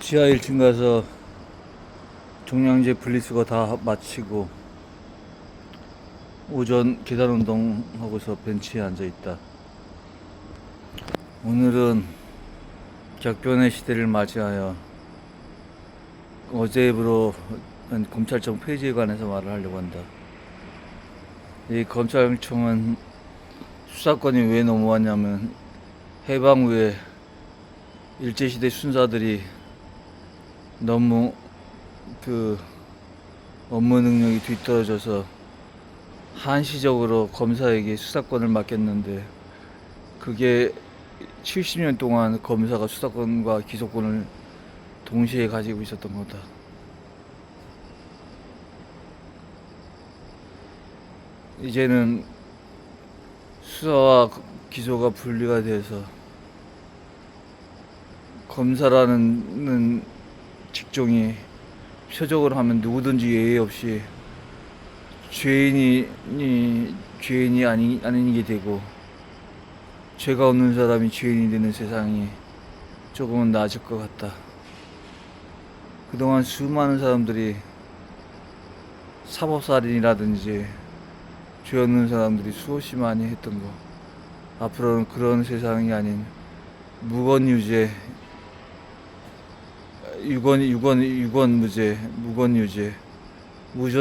지하 1층 가서 종량제 분리수거 다 마치고 오전 계단 운동 하고서 벤치에 앉아 있다. 오늘은 격변의 시대를 맞이하여 어제부로 검찰청 폐지에 관해서 말을 하려고 한다. 이 검찰청은 수사권이 왜 넘어왔냐면 해방 후에 일제시대 순사들이 너무 그 업무 능력이 뒤떨어져서 한시적으로 검사에게 수사권을 맡겼는데 그게 70년 동안 검사가 수사권과 기소권을 동시에 가지고 있었던 거다. 이제는 수사와 기소가 분리가 돼서 검사라는 직종이 표적으로 하면 누구든지 예의 없이 죄인이 이 죄인이 아니 아니게 되고 죄가 없는 사람이 죄인이 되는 세상이 조금은 나아질 것 같다. 그동안 수많은 사람들이 사법살인이라든지 죄 없는 사람들이 수없이 많이 했던 거 앞으로는 그런 세상이 아닌 무건유죄 유건 유건 유건 무죄 무건유죄. 무죄